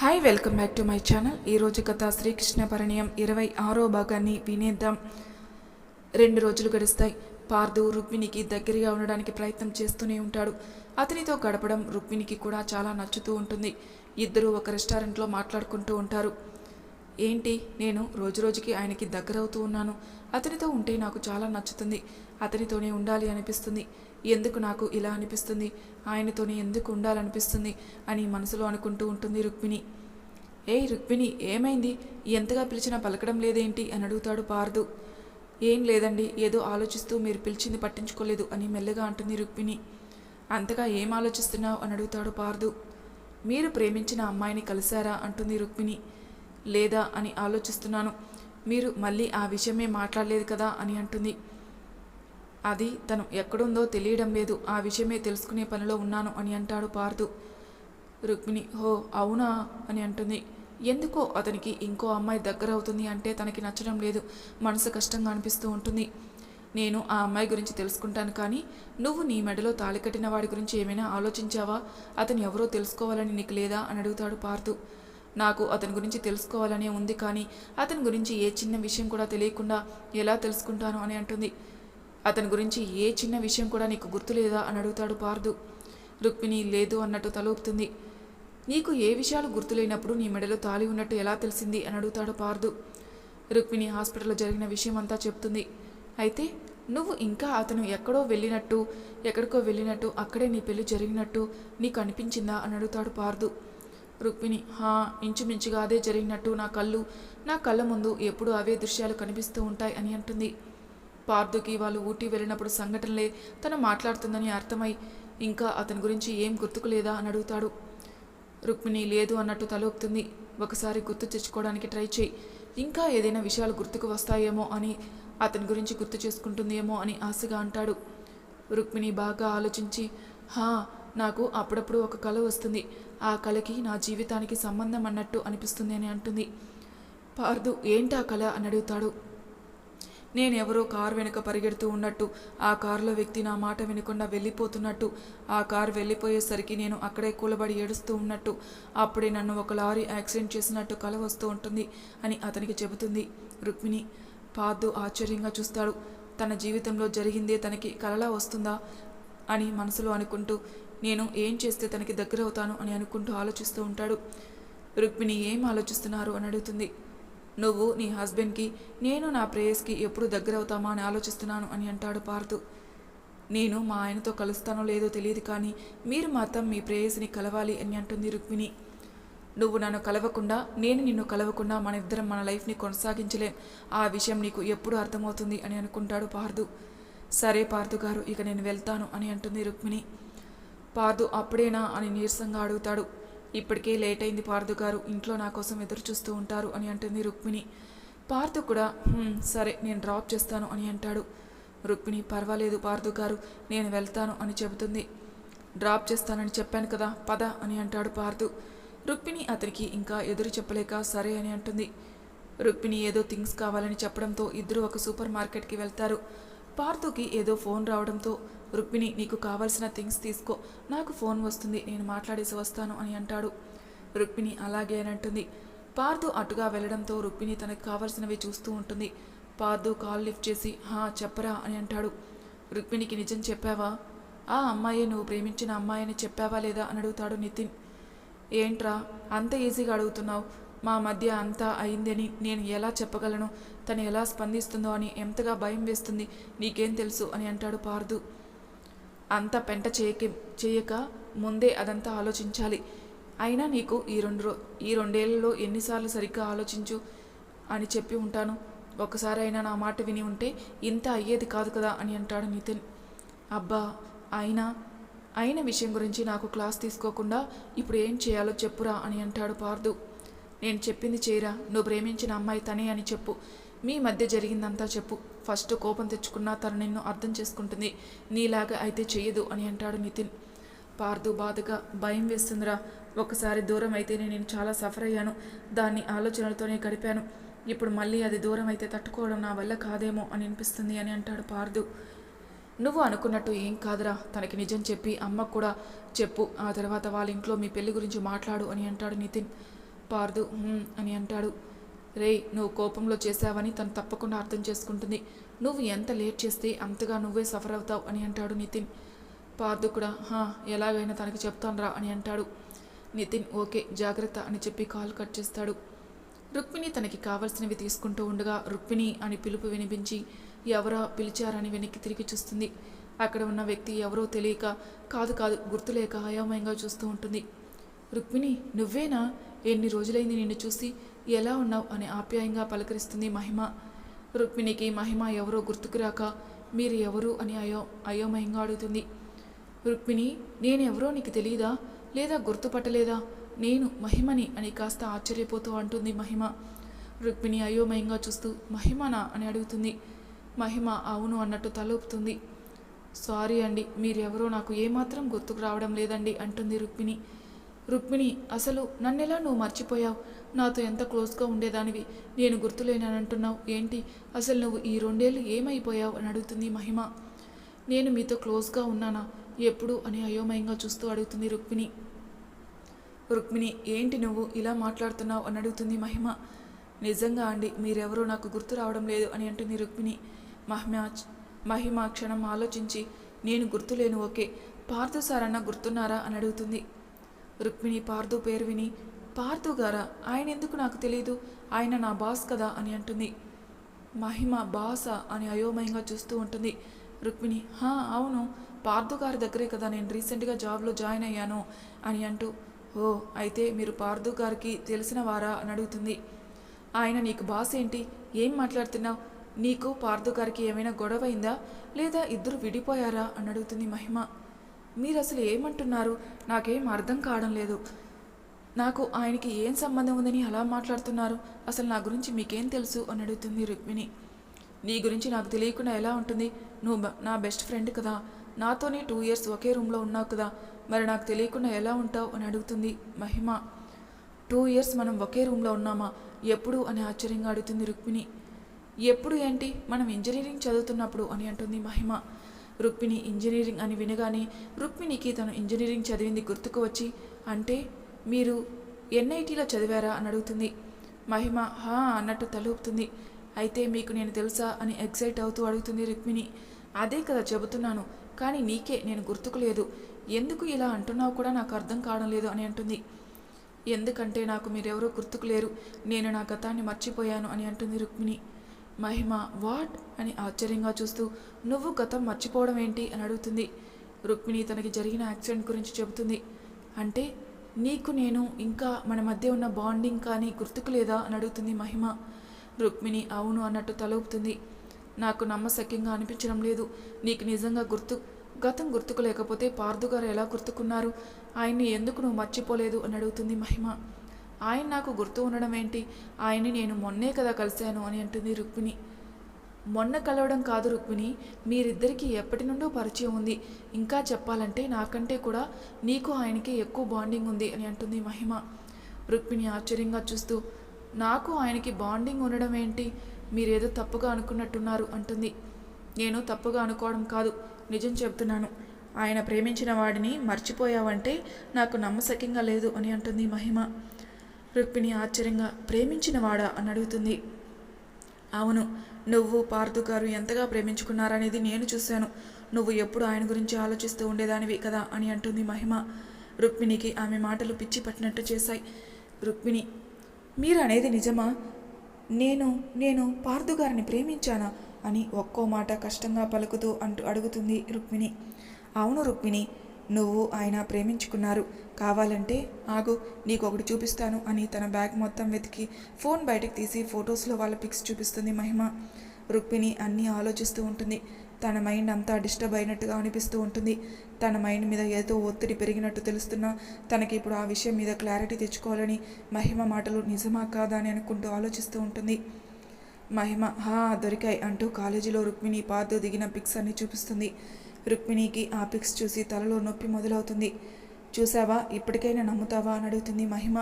Hi welcome back to my channel ఈరోజు కథ శ్రీకృష్ణ పరిణయం ఇరవై ఆరో భాగాన్ని వినేద్దాం. రెండు రోజులు గడుస్తాయి. పార్థు రుక్మిణికి దగ్గరగా ఉండడానికి ప్రయత్నం చేస్తూనే ఉంటాడు. అతనితో గడపడం రుక్మిణికి కూడా చాలా నచ్చుతూ ఉంటుంది. ఇద్దరూ ఒక రెస్టారెంట్లో మాట్లాడుకుంటూ ఉంటారు. ఏంటి? నేను రోజు రోజుకి ఆయనకి దగ్గరవుతూ ఉన్నాను. అతనితో ఉంటే నాకు చాలా నచ్చుతుంది. అతనితోనే ఉండాలి అనిపిస్తుంది. ఎందుకు నాకు ఇలా అనిపిస్తుంది? ఆయనతోనే ఎందుకు ఉండాలనిపిస్తుంది? అని మనసులో అనుకుంటూ ఉంటుంది రుక్మిణి. ఏయ్ రుక్మిణి ఏమైంది? ఎంతగా పిలిచినా పలకడం లేదేంటి? అని అడుగుతాడు పార్దు. ఏం లేదండి ఏదో ఆలోచిస్తూ మీరు పిలిచింది పట్టించుకోలేదు అని మెల్లగా అంటుంది రుక్మిణి. అంతగా ఏం ఆలోచిస్తున్నావు? అని అడుగుతాడు పార్దు. మీరు ప్రేమించిన అమ్మాయిని కలిశారా? అంటుంది రుక్మిణి. లేదా అని ఆలోచిస్తున్నాను. మీరు మళ్ళీ ఆ విషయమే మాట్లాడలేదు కదా? అని అంటుంది. అది తను ఎక్కడుందో తెలియడం లేదు. ఆ విషయమే తెలుసుకునే పనిలో ఉన్నాను అని అంటాడు పార్దు. రుక్మిణి హో అవునా? అని అంటుంది. ఎందుకో అతనికి ఇంకో అమ్మాయి దగ్గర అవుతుంది అంటే తనకి నచ్చడం లేదు. మనసు కష్టంగా అనిపిస్తూ ఉంటుంది. నేను ఆ అమ్మాయి గురించి తెలుసుకుంటాను కానీ నువ్వు నీ మెడలో తాళి కట్టిన వాడి గురించి ఏమైనా ఆలోచించావా? అతను ఎవరో తెలుసుకోవాలని నీకు లేదా? అని అడుగుతాడు పార్థు నాకు అతని గురించి తెలుసుకోవాలనే ఉంది కానీ అతని గురించి ఏ చిన్న విషయం కూడా తెలియకుండా ఎలా తెలుసుకుంటాను అని అంటుంది. అతని గురించి ఏ చిన్న విషయం కూడా నీకు గుర్తులేదా అని అడుగుతాడు పార్దు. రుక్మిణి లేదు అన్నట్టు తలూపుతుంది నీకు ఏ విషయాలు గుర్తులేనప్పుడు నీ మెడలో తాలి ఉన్నట్టు ఎలా తెలిసింది అని అడుగుతాడు పార్దు. రుక్మిణి హాస్పిటల్లో జరిగిన విషయం అంతా చెప్తుంది. అయితే నువ్వు ఇంకా అతను ఎక్కడో వెళ్ళినట్టు ఎక్కడికో వెళ్ళినట్టు అక్కడే నీ పెళ్ళి జరిగినట్టు నీకు అనిపించిందా అని అడుగుతాడు పార్దు. రుక్మిణి హా ఇంచుమించుగా అదే జరిగినట్టు నా కళ్ళు నా కళ్ళ ముందు ఎప్పుడు అవే దృశ్యాలు కనిపిస్తూ ఉంటాయి అని అంటుంది. పార్థుకి వాళ్ళు ఊటీ వెళ్ళినప్పుడు సంఘటనలే తను మాట్లాడుతుందని అర్థమై ఇంకా అతని గురించి ఏం గుర్తుకు లేదా అని అడుగుతాడు. రుక్మిణి లేదు అన్నట్టు తలొప్పుతుంది ఒకసారి గుర్తు తెచ్చుకోవడానికి ట్రై చేయి. ఇంకా ఏదైనా విషయాలు గుర్తుకు వస్తాయేమో అని అతని గురించి గుర్తు చేసుకుంటుందేమో అని ఆశగా అంటాడు. రుక్మిణి బాగా ఆలోచించి హా నాకు అప్పుడప్పుడు ఒక కళ వస్తుంది. ఆ కళకి నా జీవితానికి సంబంధం అన్నట్టు అనిపిస్తుంది అని అంటుంది. పార్దు ఏంటా కళ అని అడుగుతాడు. నేనెవరో కారు వెనుక పరిగెడుతూ ఉన్నట్టు ఆ కారులో వ్యక్తి నా మాట వినకుండా వెళ్ళిపోతున్నట్టు ఆ కారు వెళ్ళిపోయేసరికి నేను అక్కడే కూలబడి ఏడుస్తూ ఉన్నట్టు అప్పుడే నన్ను ఒక లారీ యాక్సిడెంట్ చేసినట్టు కల వస్తూ ఉంటుంది అని అతనికి చెబుతుంది రుక్మిణి. పాదు ఆశ్చర్యంగా చూస్తాడు. తన జీవితంలో జరిగిందే తనకి కలలా వస్తుందా అని మనసులో అనుకుంటూ నేను ఏం చేస్తే తనకి దగ్గర అవుతాను అని అనుకుంటూ ఆలోచిస్తూ ఉంటాడు. రుక్మిణి ఏం ఆలోచిస్తున్నారు అని అడుగుతుంది. నువ్వు నీ హస్బెండ్కి నేను నా ప్రేయస్కి ఎప్పుడు దగ్గర అవుతామా అని ఆలోచిస్తున్నాను అని అంటాడు పార్థు నేను మా ఆయనతో కలుస్తానో లేదో తెలియదు కానీ మీరు మాత్రం మీ ప్రేయస్ని కలవాలి అని అంటుంది రుక్మిణి. నువ్వు నన్ను కలవకుండా నేను నిన్ను కలవకుండా మన ఇద్దరం మన లైఫ్ని కొనసాగించలేం. ఆ విషయం నీకు ఎప్పుడు అర్థమవుతుంది అని అనుకుంటాడు పార్థు సరే పార్థు గారు ఇక నేను వెళ్తాను అని అంటుంది రుక్మిణి. పార్థు అప్పుడేనా అని నీరసంగా అడుగుతాడు. ఇప్పటికే లేట్ అయింది పార్థు గారు. ఇంట్లో నా కోసం ఎదురు చూస్తూ ఉంటారు అని అంటుంది రుక్మిణి. పార్థు కూడా సరే నేను డ్రాప్ చేస్తాను అని అంటాడు. రుక్మిణి పర్వాలేదు పార్థు గారు నేను వెళ్తాను అని చెబుతుంది. డ్రాప్ చేస్తానని చెప్పాను కదా పద అని అంటాడు పార్థు. రుక్మిణి అతనికి ఇంకా ఎదురు చెప్పలేక సరే అని అంటుంది. రుక్మిణి ఏదో థింగ్స్ కావాలని చెప్పడంతో ఇద్దరు ఒక సూపర్ మార్కెట్కి వెళ్తారు. పార్థుకి ఏదో ఫోన్ రావడంతో రుక్మిణి నీకు కావాల్సిన థింగ్స్ తీసుకో నాకు ఫోన్ వస్తుంది నేను మాట్లాడేసి వస్తాను అని అంటాడు. రుక్మిణి అలాగే అని అంటుంది. పార్థు అటుగా వెళ్ళడంతో రుక్మిణి తనకు కావాల్సినవి చూస్తూ ఉంటుంది. పార్థు కాల్ లిఫ్ట్ చేసి హా చెప్పరా అని అంటాడు. రుక్మిణికి నిజం చెప్పావా? ఆ అమ్మాయే నువ్వు ప్రేమించిన అమ్మాయిని చెప్పావా లేదా? అని అడుగుతాడు నితిన్. ఏంట్రా అంత ఈజీగా అడుగుతున్నావు. మా మధ్య అంతా అయిందని నేను ఎలా చెప్పగలను? తను ఎలా స్పందిస్తుందో అని ఎంతగా భయం వేస్తుంది నీకేం తెలుసు అని అంటాడు పార్దు. అంత పెంట చేయక చేయక ముందే అదంతా ఆలోచించాలి. అయినా నీకు ఈ రెండు రో ఈ రెండేళ్ళలో ఎన్నిసార్లు సరిగ్గా ఆలోచించు అని చెప్పి ఉంటాను. ఒకసారి అయినా నా మాట విని ఉంటే ఇంత అయ్యేది కాదు కదా అని అంటాడు నితిన్ అబ్బా అయినా అయిన విషయం గురించి నాకు క్లాస్ తీసుకోకుండా ఇప్పుడు ఏం చేయాలో చెప్పురా అని అంటాడు పార్దు. నేను చెప్పింది చేయరా నువ్వు ప్రేమించిన అమ్మాయి తనే అని చెప్పు. మీ మధ్య జరిగిందంతా చెప్పు. ఫస్ట్ కోపం తెచ్చుకున్నా తను నిన్ను అర్థం చేసుకుంటుంది. నీలాగా అయితే చెయ్యదు అని అంటాడు నితిన్ పార్దు బాధగా భయం వేస్తుందిరా. ఒకసారి దూరం అయితేనే నేను చాలా సఫర్ అయ్యాను. దాన్ని ఆలోచనలతోనే గడిపాను. ఇప్పుడు మళ్ళీ అది దూరం అయితే తట్టుకోవడం నా వల్ల కాదేమో అని అనిపిస్తుంది అని అంటాడు పార్దు. నువ్వు అనుకున్నట్టు ఏం కాదురా. తనకి నిజం చెప్పి అమ్మకు కూడా చెప్పు. ఆ తర్వాత వాళ్ళ ఇంట్లో మీ పెళ్ళి గురించి మాట్లాడు అని అంటాడు నితిన్ పార్దు అని అంటాడు. రేయ్ నువ్వు కోపంలో చేశావని తను తప్పకుండా అర్థం చేసుకుంటుంది. నువ్వు ఎంత లేట్ చేస్తే అంతగా నువ్వే సఫర్ అవుతావు అని అంటాడు నితిన్. పార్దు కూడా హా ఎలాగైనా తనకి చెప్తానురా అని అంటాడు. నితిన్ ఓకే జాగ్రత్త అని చెప్పి కాల్ కట్ చేస్తాడు. రుక్మిణి తనకి కావలసినవి తీసుకుంటూ ఉండగా రుక్మిణి అని పిలుపు వినిపించి ఎవరో పిలిచారని వెనక్కి తిరిగి చూస్తుంది. అక్కడ ఉన్న వ్యక్తి ఎవరో తెలియక కాదు కాదు గుర్తులేక అయోమయంగా చూస్తూ ఉంటుంది. రుక్మిణి నువ్వేనా? ఎన్ని రోజులైంది నిన్ను చూసి? ఎలా ఉన్నావు? అని ఆప్యాయంగా పలకరిస్తుంది మహిమ. రుక్మిణికి మహిమ ఎవరో గుర్తుకురాక మీరు ఎవరు అని అయో అయోమయంగా అడుగుతుంది. రుక్మిణి నేనెవరో నీకు తెలియదా లేదా గుర్తుపట్టలేదా? నేను మహిమని అని కాస్త ఆశ్చర్యపోతూ అంటుంది మహిమ. రుక్మిణి అయోమయంగా చూస్తూ మహిమనా? అని అడుగుతుంది. మహిమ అవును అన్నట్టు తలూపుతుంది. సారీ అండి మీరెవరో నాకు ఏమాత్రం గుర్తుకు రావడం లేదండి అంటుంది రుక్మిణి. రుక్మిణి అసలు నన్నెలా నువ్వు మర్చిపోయావు? నాతో ఎంత క్లోజ్గా ఉండేదానివి? నేను గుర్తులేనని అంటున్నావు ఏంటి? అసలు నువ్వు ఈ రెండేళ్ళు ఏమైపోయావు? అని అడుగుతుంది మహిమ. నేను మీతో క్లోజ్గా ఉన్నానా? ఎప్పుడు? అని అయోమయంగా చూస్తూ అడుగుతుంది రుక్మిణి. రుక్మిణి ఏంటి నువ్వు ఇలా మాట్లాడుతున్నావు? అని అడుగుతుంది మహిమ. నిజంగా అండి మీరెవరో నాకు గుర్తు రావడం లేదు అని అంటుంది రుక్మిణి. మహిమ మహిమ క్షణం ఆలోచించి నేను గుర్తులేను ఓకే. పార్థు సార్ గుర్తున్నారా? అని అడుగుతుంది. రుక్మిణి పార్థు పేరు విని పార్థు గారా ఆయన ఎందుకు నాకు తెలియదు ఆయన నా బాస్ కదా అని అంటుంది. మహిమ బాసా అని అయోమయంగా చూస్తూ ఉంటుంది. రుక్మిణి హా అవును పార్థు గారి దగ్గరే కదా నేను రీసెంట్గా జాబ్లో జాయిన్ అయ్యాను అని అంటూ ఓ అయితే మీరు పార్థు గారికి తెలిసిన వారా అని అడుగుతుంది. ఆయన నీకు బాస్ ఏంటి? ఏం మాట్లాడుతున్నావు? నీకు పార్థు గారికి ఏమైనా గొడవ అయిందా? లేదా ఇద్దరు విడిపోయారా? అని అడుగుతుంది మహిమ. మీరు అసలు ఏమంటున్నారు? నాకేం అర్థం కావడం లేదు. నాకు ఆయనకి ఏం సంబంధం ఉందని అలా మాట్లాడుతున్నారు? అసలు నా గురించి మీకేం తెలుసు? అని అడుగుతుంది రుక్మిణి. నీ గురించి నాకు తెలియకుండా ఎలా ఉంటుంది? నువ్వు నా బెస్ట్ ఫ్రెండ్ కదా. నాతోనే టూ ఇయర్స్ ఒకే రూమ్లో ఉన్నావు కదా. మరి నాకు తెలియకుండా ఎలా ఉంటావు? అని అడుగుతుంది మహిమ. టూ ఇయర్స్ మనం ఒకే రూమ్లో ఉన్నామా? ఎప్పుడు? అని ఆశ్చర్యంగా అడుగుతుంది రుక్మిణి. ఎప్పుడు ఏంటి? మనం ఇంజనీరింగ్ చదువుతున్నప్పుడు అని అంటుంది మహిమ. రుక్మిణి ఇంజనీరింగ్ అని వినగానే రుక్మిణికి తను ఇంజనీరింగ్ చదివింది గుర్తుకు వచ్చి అంటే మీరు ఎన్ఐటీలో చదివారా? అని అడుగుతుంది. మహిమ హా అన్నట్టు తలూపుతుంది. అయితే మీకు నేను తెలుసా? అని ఎగ్జైట్ అవుతూ అడుగుతుంది రుక్మిణి. అదే కదా చెబుతున్నాను కానీ నీకే నేను గుర్తుకు లేదు. ఎందుకు ఇలా అంటున్నావు కూడా నాకు అర్థం కావడం లేదు అని అంటుంది. ఎందుకంటే నాకు మీరెవరో గుర్తుకు లేరు. నేను నా గతాన్ని మర్చిపోయాను అని అంటుంది రుక్మిణి. మహిమ వాట్? అని ఆశ్చర్యంగా చూస్తూ నువ్వు గతం మర్చిపోవడం ఏంటి? అని అడుగుతుంది. రుక్మిణి తనకి జరిగిన యాక్సిడెంట్ గురించి చెబుతుంది. అంటే నీకు నేను ఇంకా మన మధ్య ఉన్న బాండింగ్ కానీ గుర్తుకు లేదా? అని అడుగుతుంది మహిమ. రుక్మిణి అవును అన్నట్టు తలూపుతుంది నాకు నమ్మశక్యంగా అనిపించడం లేదు. నీకు నిజంగా గుర్తు గతం గుర్తుకు లేకపోతే పార్థుగారు ఎలా గుర్తుకున్నారు? ఆయన్ని ఎందుకు నువ్వు మర్చిపోలేదు? అని అడుగుతుంది మహిమ. ఆయన నాకు గుర్తు ఉండడం ఏంటి? ఆయన్ని నేను మొన్నే కదా కలిశాను అని అంటుంది రుక్మిణి. మొన్న కలవడం కాదు రుక్మిణి మీరిద్దరికీ ఎప్పటి నుండో పరిచయం ఉంది. ఇంకా చెప్పాలంటే నాకంటే కూడా నీకు ఆయనకి ఎక్కువ బాండింగ్ ఉంది అని అంటుంది మహిమ. రుక్మిణి ఆశ్చర్యంగా చూస్తూ నాకు ఆయనకి బాండింగ్ ఉండడం ఏంటి? మీరేదో తప్పుగా అనుకున్నట్టున్నారు అంటుంది. నేను తప్పుగా అనుకోవడం కాదు నిజం చెప్తున్నాను ఆయన ప్రేమించిన వాడిని మర్చిపోయావంటే నాకు నమ్మసక్యంగా లేదు అని అంటుంది మహిమ. రుక్మిణి ఆశ్చర్యంగా ప్రేమించినవాడా? అని అడుగుతుంది. అవును నువ్వు పార్థు గారు ఎంతగా ప్రేమించుకున్నారనేది నేను చూశాను. నువ్వు ఎప్పుడు ఆయన గురించి ఆలోచిస్తూ ఉండేదానివి కదా? అని అంటుంది మహిమ. రుక్మిణికి ఆమె మాటలు పిచ్చి పట్టినట్టు చేశాయి. రుక్మిణి మీరు అనేది నిజమా? నేను నేను పార్థు గారిని ప్రేమించానా? అని ఒక్కో మాట కష్టంగా పలుకుతూ అంటూ అడుగుతుంది రుక్మిణి. అవును రుక్మిణి నువ్వు ఆయన ప్రేమించుకున్నారు. కావాలంటే ఆగు నీకు ఒకటి చూపిస్తాను అని తన బ్యాగ్ మొత్తం వెతికి ఫోన్ బయటకు తీసి ఫొటోస్లో వాళ్ళ పిక్స్ చూపిస్తుంది మహిమ. రుక్మిణి అన్నీ ఆలోచిస్తూ ఉంటుంది. తన మైండ్ అంతా డిస్టర్బ్ అయినట్టుగా అనిపిస్తూ ఉంటుంది. తన మైండ్ మీద ఏదో ఒత్తిడి పెరిగినట్టు తెలుస్తున్నా తనకి ఇప్పుడు ఆ విషయం మీద క్లారిటీ తెచ్చుకోవాలని మహిమ మాటలు నిజమా కాదా అని అనుకుంటూ ఆలోచిస్తూ ఉంటుంది. మహిమ హా దొరికాయి అంటూ కాలేజీలో రుక్మిణి పాదు దిగిన పిక్స్ అన్ని చూపిస్తుంది. రుక్మిణికి ఆ పిక్స్ చూసి తలలో నొప్పి మొదలవుతుంది. చూసావా ఇప్పటికైనా నమ్ముతావా? అని అడుగుతుంది మహిమ.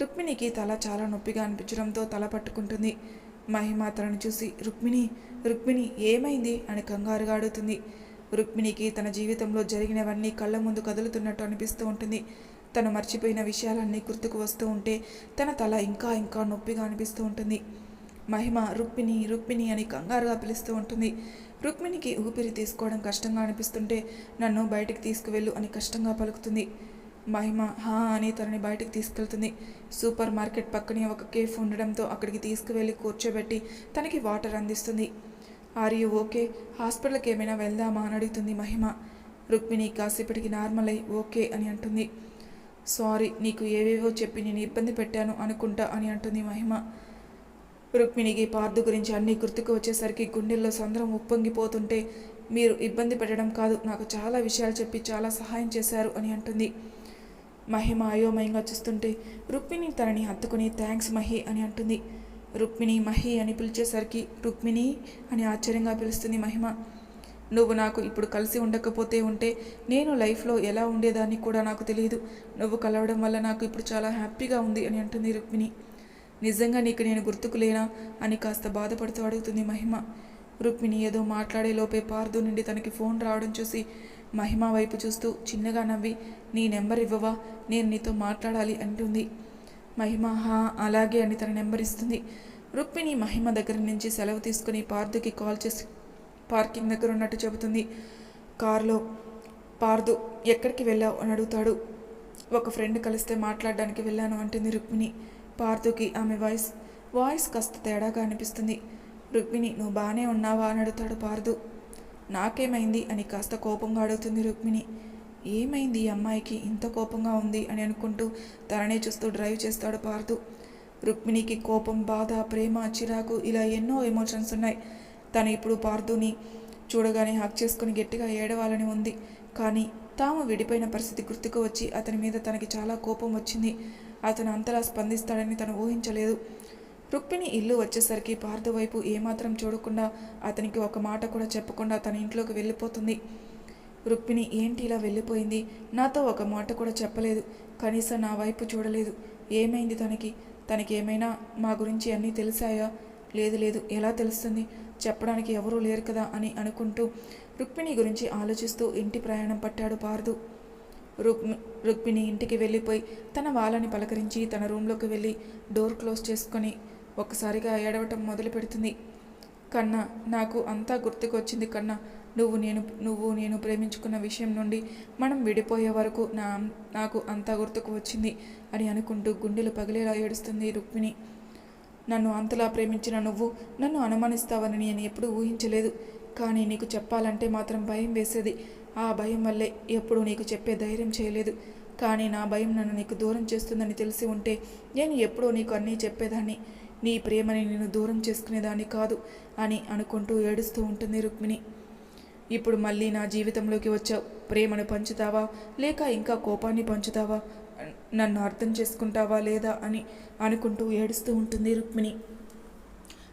రుక్మిణికి తల చాలా నొప్పిగా అనిపించడంతో తల పట్టుకుంటుంది. మహిమ తనను చూసి రుక్మిణి రుక్మిణి ఏమైంది? అని కంగారుగా అడుగుతుంది. రుక్మిణికి తన జీవితంలో జరిగినవన్నీ కళ్ళ ముందు కదులుతున్నట్టు అనిపిస్తూ ఉంటుంది. తను మర్చిపోయిన విషయాలన్నీ గుర్తుకు వస్తూ ఉంటే తన తల ఇంకా ఇంకా నొప్పిగా అనిపిస్తూ ఉంటుంది. మహిమ రుక్మిణి రుక్మిణి అని కంగారుగా పిలుస్తూ ఉంటుంది. రుక్మిణికి ఊపిరి తీసుకోవడం కష్టంగా అనిపిస్తుంటే నన్ను బయటికి తీసుకువెళ్ళు అని కష్టంగా పలుకుతుంది. మహిమ హా అని తనని బయటికి తీసుకెళ్తుంది. సూపర్ మార్కెట్ పక్కనే ఒక కేఫ్ ఉండడంతో అక్కడికి తీసుకువెళ్ళి కూర్చోబెట్టి తనకి వాటర్ అందిస్తుంది. Are you okay? హాస్పిటల్కి ఏమైనా వెళ్దామా అని అడుగుతుంది మహిమ. రుక్మిణి కాసేపటికి నార్మల్ అయి ఓకే అని అంటుంది. సారీ నీకు ఏవేవో చెప్పి నేను ఇబ్బంది పెట్టాను అనుకుంటా అని అంటుంది మహిమ. రుక్మిణికి పార్థు గురించి అన్నీ గుర్తుకు వచ్చేసరికి గుండెల్లో సంద్రం ఉప్పొంగిపోతుంటే మీరు ఇబ్బంది పెట్టడం కాదు నాకు చాలా విషయాలు చెప్పి చాలా సహాయం చేశారు అని అంటుంది. మహిమ అయోమయంగా చూస్తుంటే రుక్మిణి తనని హత్తుకుని థ్యాంక్స్ మహి అని అంటుంది. రుక్మిణి మహి అని పిలిచేసరికి రుక్మిణి అని ఆశ్చర్యంగా పిలుస్తుంది మహిమ. నువ్వు నాకు ఇప్పుడు కలిసి ఉండకపోతే ఉంటే నేను లైఫ్లో ఎలా ఉండేదాన్ని కూడా నాకు తెలియదు. నువ్వు కలవడం వల్ల నాకు ఇప్పుడు చాలా హ్యాపీగా ఉంది అని అంటుంది రుక్మిణి. నిజంగా నీకు నేను గుర్తుకు లేనా అని కాస్త బాధపడుతూ అడుగుతుంది మహిమ. రుక్మిణి ఏదో మాట్లాడే లోపే పార్దు నుండి తనకి ఫోన్ రావడం చూసి మహిమ వైపు చూస్తూ చిన్నగా నవ్వి నీ నెంబర్ ఇవ్వవా? నేను నీతో మాట్లాడాలి అంటుంది. మహిమ హా అలాగే అని తన నెంబర్ ఇస్తుంది. రుక్మిణి మహిమ దగ్గర నుంచి సెలవు తీసుకుని పార్దుకి కాల్ చేసి పార్కింగ్ దగ్గర ఉన్నట్టు చెబుతుంది. కారులో పార్దు ఎక్కడికి వెళ్ళావు? అని అడుగుతాడు. ఒక ఫ్రెండ్ కలిస్తే మాట్లాడడానికి వెళ్ళాను అంటుంది రుక్మిణి. పార్థుకి ఆమె వాయిస్ వాయిస్ కాస్త తేడాగా అనిపిస్తుంది. రుక్మిణి నువ్వు బాగానే ఉన్నావా? అని అడుగుతాడు పార్థు నాకేమైంది? అని కాస్త కోపంగా అడుగుతుంది రుక్మిణి. ఏమైంది ఈ అమ్మాయికి? ఇంత కోపంగా ఉంది? అని అనుకుంటూ తననే చూస్తూ డ్రైవ్ చేస్తాడు పార్థు రుక్మిణికి కోపం బాధ ప్రేమ చిరాకు ఇలా ఎన్నో ఎమోషన్స్ ఉన్నాయి. తను ఇప్పుడు పార్థుని చూడగానే హక్ చేసుకుని గట్టిగా ఏడవాలని ఉంది. కానీ తాము విడిపోయిన పరిస్థితి గుర్తుకు వచ్చి అతని మీద తనకి చాలా కోపం వచ్చింది. అతను అంతలా స్పందిస్తాడని తను ఊహించలేదు. రుక్మిణి ఇల్లు వచ్చేసరికి పార్థు వైపు ఏమాత్రం చూడకుండా అతనికి ఒక మాట కూడా చెప్పకుండా తన ఇంట్లోకి వెళ్ళిపోతుంది. రుక్మిణి ఏంటి ఇలా వెళ్ళిపోయింది? నాతో ఒక మాట కూడా చెప్పలేదు. కనీసం నా వైపు చూడలేదు. ఏమైంది తనకి? తనకి ఏమైనా మా గురించి అన్నీ తెలిసాయా? లేదు లేదు. ఎలా తెలుస్తుంది? చెప్పడానికి ఎవరూ లేరు కదా అని అనుకుంటూ రుక్మిణి గురించి ఆలోచిస్తూ ఇంటి ప్రయాణం పట్టాడు పార్దు రుక్మి రుక్మిణి ఇంటికి వెళ్ళిపోయి తన వాళ్ళని పలకరించి తన రూమ్లోకి వెళ్ళి డోర్ క్లోజ్ చేసుకొని ఒక్కసారిగా ఏడవటం మొదలు పెడుతుంది. కన్నా నాకు అంతా గుర్తుకొచ్చింది కన్నా నువ్వు నేను నువ్వు నేను ప్రేమించుకున్న విషయం నుండి మనం విడిపోయే వరకు నా నాకు అంతా గుర్తుకు వచ్చింది అని అనుకుంటూ గుండెలు పగిలేలా ఏడుస్తుంది రుక్మిణి. నన్ను అంతలా ప్రేమించిన నువ్వు నన్ను అనుమానిస్తావని నేను ఎప్పుడూ ఊహించలేదు. కానీ నీకు చెప్పాలంటే మాత్రం భయం వేసేది. ఆ భయం వల్లే ఎప్పుడూ నీకు చెప్పే ధైర్యం చేయలేదు. కానీ నా భయం నన్ను నీకు దూరం చేస్తుందని తెలిసి ఉంటే నేను ఎప్పుడూ నీకు అన్నీ చెప్పేదాన్ని. నీ ప్రేమని నేను దూరం చేసుకునేదాన్ని కాదు అని అనుకుంటూ ఏడుస్తూ ఉంటుంది రుక్మిణి. ఇప్పుడు మళ్ళీ నా జీవితంలోకి వచ్చావు. ప్రేమను పంచుతావా? లేక ఇంకా కోపాన్ని పంచుతావా? నన్ను అర్థం చేసుకుంటావా లేదా అని అనుకుంటూ ఏడుస్తూ ఉంటుంది రుక్మిణి.